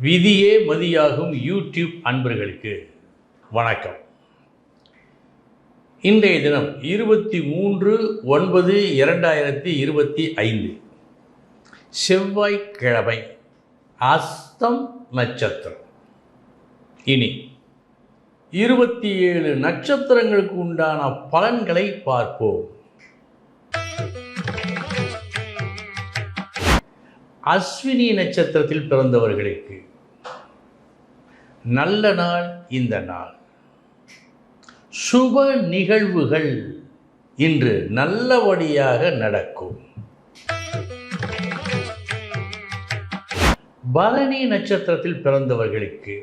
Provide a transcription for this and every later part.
விதியே மதியாகும் யூடியூப் அன்பர்களுக்கு வணக்கம். இன்றைய தினம் இருபத்தி மூன்று ஒன்பது இரண்டாயிரத்தி இருபத்தி ஐந்து. செவ்வாய்க்கிழமை அஸ்தம் நட்சத்திரம். இனி இருபத்தி ஏழு நட்சத்திரங்களுக்கு உண்டான பலன்களை பார்ப்போம். அஸ்வினி நட்சத்திரத்தில் பிறந்தவர்களுக்கு நல்ல நாள் இந்த நாள். சுப நிகழ்வுகள் இன்று நல்லபடியாக நடக்கும். பரணி நட்சத்திரத்தில் பிறந்தவர்களுக்கு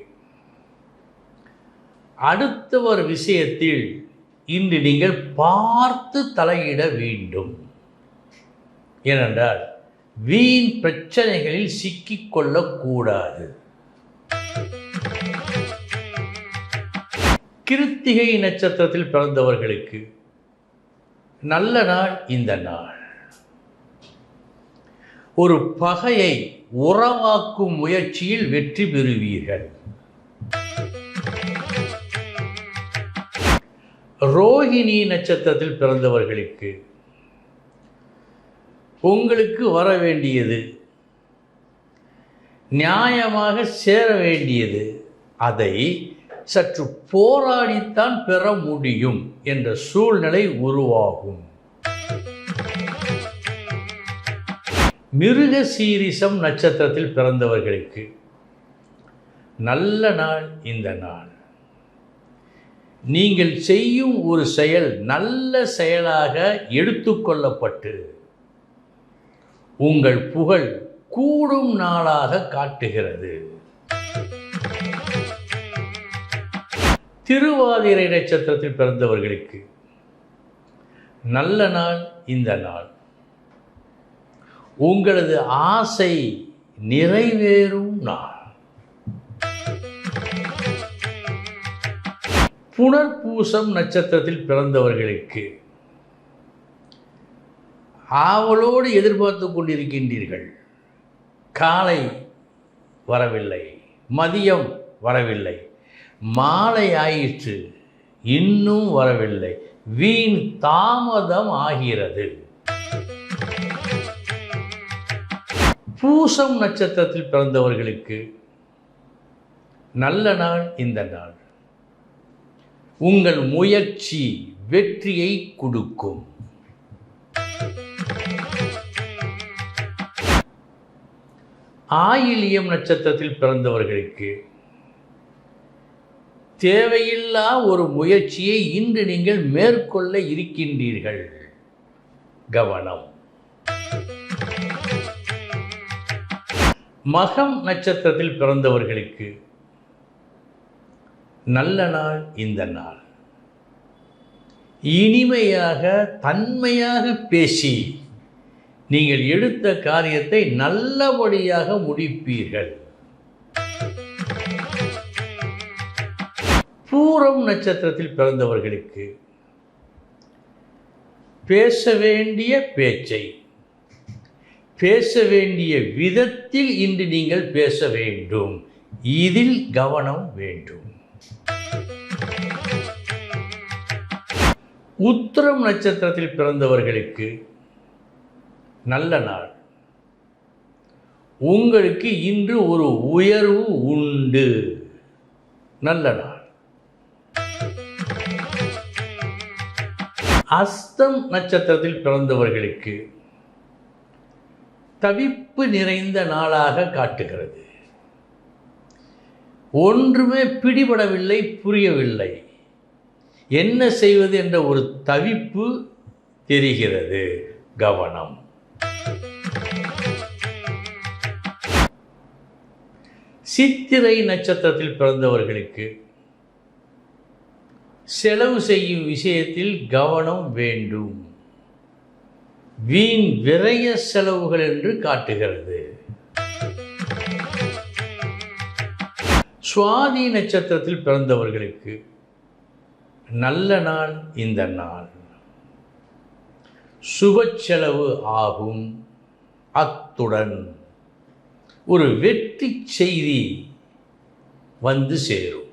அடுத்தவர் விஷயத்தில் இன்று நீங்கள் பார்த்து தலையிட வேண்டும். ஏனென்றால் வீண் பிரச்சனைகளில் சிக்கிக்கொள்ளக்கூடாது கிருத்திகை நட்சத்திரத்தில் பிறந்தவர்களுக்கு நல்ல நாள் இந்த நாள். ஒரு பகையை உறவாக்கும் முயற்சியில் வெற்றி பெறுவீர்கள். ரோஹிணி நட்சத்திரத்தில் பிறந்தவர்களுக்கு உங்களுக்கு வர வேண்டியது. நியாயமாக சேர வேண்டியது. அதை சற்று போராடித்தான் பெற முடியும் என்ற சூழ்நிலை உருவாகும். மிருக சீரிசம் நட்சத்திரத்தில் பிறந்தவர்களுக்கு நல்ல நாள் இந்த நாள். நீங்கள் செய்யும் ஒரு செயல் நல்ல செயலாக எடுத்துக்கொள்ளப்பட்டு உங்கள் புகழ் கூடும் நாளாக காட்டுகிறது. திருவாதிரை நட்சத்திரத்தில் பிறந்தவர்களுக்கு நல்ல நாள் இந்த நாள். உங்களது ஆசை நிறைவேறும் நாள். புனர்பூசம் நட்சத்திரத்தில் பிறந்தவர்களுக்கு ஆவலோடு எதிர்பார்த்து கொண்டிருக்கின்றீர்கள். காலை வரவில்லை மதியம் வரவில்லை மாலை ஆயிற்று இன்னும் வரவில்லை. வீண் தாமதம் ஆகிறது. பூசம் நட்சத்திரத்தில் பிறந்தவர்களுக்கு நல்ல நாள் இந்த நாள். உங்கள் முயற்சி வெற்றியை கொடுக்கும். ஆயிலியம் நட்சத்திரத்தில் பிறந்தவர்களுக்கு தேவையில்லா ஒரு முயற்சியை இன்று நீங்கள் மேற்கொள்ள இருக்கின்றீர்கள். கவனம். மகம் நட்சத்திரத்தில் பிறந்தவர்களுக்கு நல்ல நாள் இந்த நாள். இனிமையாக தன்மையாக பேசி நீங்கள் எடுத்த காரியத்தை நல்லபடியாக முடிப்பீர்கள். பூரம் நட்சத்திரத்தில் பிறந்தவர்களுக்கு பேச வேண்டிய பேச்சை பேச வேண்டிய விதத்தில் இன்று நீங்கள் பேச வேண்டும். இதில் கவனம் வேண்டும். உத்திரம் நட்சத்திரத்தில் பிறந்தவர்களுக்கு நல்ல நாள். உங்களுக்கு இன்று ஒரு உயர்வு உண்டு. நல்ல நாள். அஸ்தம் நட்சத்திரத்தில் பிறந்தவர்களுக்கு தவிப்பு நிறைந்த நாளாக காட்டுகிறது. ஒன்றுமே பிடிபடவில்லை புரியவில்லை. என்ன செய்வது என்ற ஒரு தவிப்பு தெரிகிறது. கவனம். சித்திரை நட்சத்திரத்தில் பிறந்தவர்களுக்கு செலவு செய்யும் விஷயத்தில் கவனம் வேண்டும். வீண் விரய செலவுகள் என்று காட்டுகிறது. சுவாதி நட்சத்திரத்தில் பிறந்தவர்களுக்கு நல்ல நாள் இந்த நாள். சுப செலவு ஆகும். அத்துடன் ஒரு வெற்றி செய்தி வந்து சேரும்.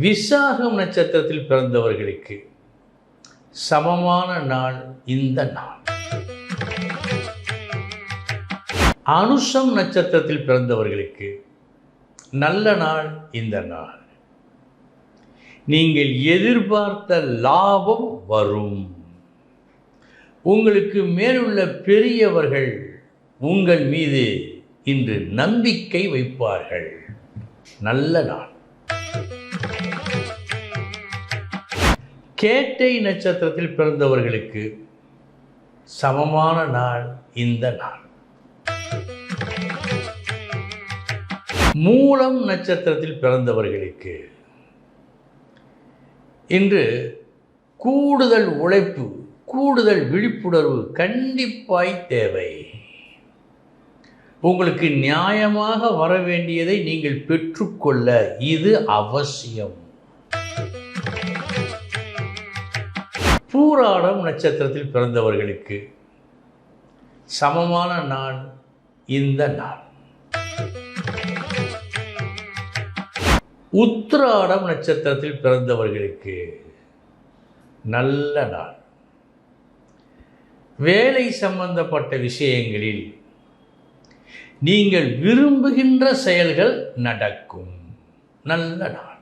விசாகம் நட்சத்திரத்தில் பிறந்தவர்களுக்கு சமமான நாள் இந்த நாள். அனுஷம் நட்சத்திரத்தில் பிறந்தவர்களுக்கு நல்ல நாள் இந்த நாள். நீங்கள் எதிர்பார்த்த லாபம் வரும். உங்களுக்கு மேலுள்ள பெரியவர்கள் உங்கள் மீது இன்று நம்பிக்கை வைப்பார்கள். நல்ல நாள். கேட்டை நட்சத்திரத்தில் பிறந்தவர்களுக்கு சமமான நாள் இந்த நாள். மூலம் நட்சத்திரத்தில் பிறந்தவர்களுக்கு இன்று கூடுதல் உழைப்பு கூடுதல் விழிப்புணர்வு கண்டிப்பாய் தேவை. உங்களுக்கு நியாயமாக வர வேண்டியதை நீங்கள் பெற்றுக்கொள்ள இது அவசியம். பூராடம் நட்சத்திரத்தில் பிறந்தவர்களுக்கு சமமான நாள் இந்த நாள். உத்திராடம் நட்சத்திரத்தில் பிறந்தவர்களுக்கு நல்ல நாள். வேலை சம்பந்தப்பட்ட விஷயங்களில் நீங்கள் விரும்புகின்ற செயல்கள் நடக்கும். நல்ல நாள்.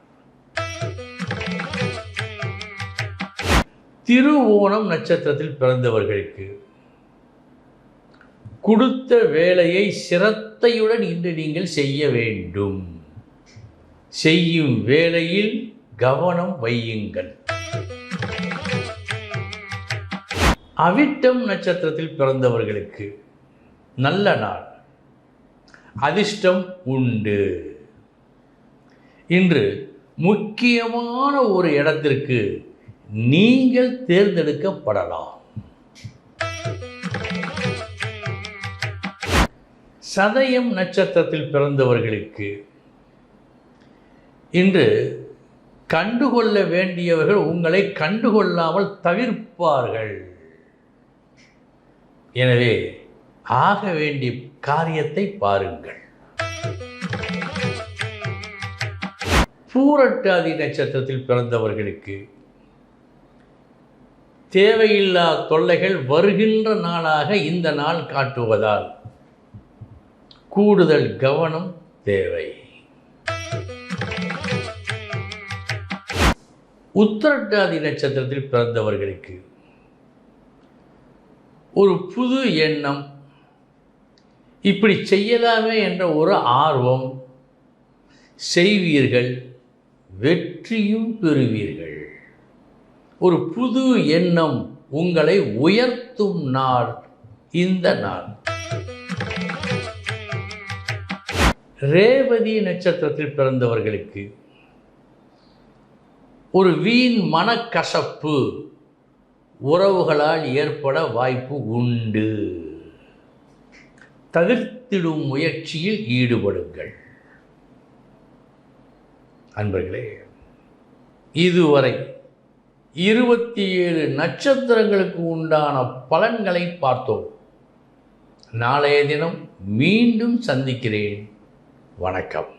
திருவோணம் நட்சத்திரத்தில் பிறந்தவர்களுக்கு கொடுத்த வேலையை சிரத்தையுடன் இன்று நீங்கள் செய்ய வேண்டும். செய்யும் வேலையில் கவனம் வையுங்கள். அவிட்டம் நட்சத்திரத்தில் பிறந்தவர்களுக்கு நல்ல நாள். அதிர்ஷ்டம் உண்டு. இன்று முக்கியமான ஒரு இடத்திற்கு நீங்கள் தேர்ந்தெடுக்கப்படலாம். சதயம் நட்சத்திரத்தில் பிறந்தவர்களுக்கு இன்று கண்டுகொள்ள வேண்டியவர்கள் உங்களை கண்டுகொள்ளாமல் தவிர்ப்பார்கள். எனவே ஆக வேண்டிய காரியத்தை பாருங்கள். பூரட்டாதி நட்சத்திரத்தில் பிறந்தவர்களுக்கு தேவையில்லா தொல்லைகள் வருகின்ற நாளாக இந்த நாள் காட்டுவதால் கூடுதல் கவனம் தேவை. உத்திரட்டாதி நட்சத்திரத்தில் பிறந்தவர்களுக்கு ஒரு புது எண்ணம். இப்படி செய்யலாமே என்ற ஒரு ஆர்வம். செய்வீர்கள் வெற்றியும் பெறுவீர்கள். ஒரு புது எண்ணம் உங்களை உயர்த்தும் நாள் இந்த நாள். ரேவதி நட்சத்திரத்தில் பிறந்தவர்களுக்கு ஒரு வீண் மனக்கசப்பு உறவுகளால் ஏற்பட வாய்ப்பு உண்டு. தவிர்த்திடும் முயற்சியில் ஈடுபடுங்கள். அன்பர்களே இதுவரை இருபத்தி ஏழு நட்சத்திரங்களுக்கு உண்டான பலன்களை பார்த்தோம். நாளைய தினம் மீண்டும் சந்திக்கிறேன். வணக்கம்.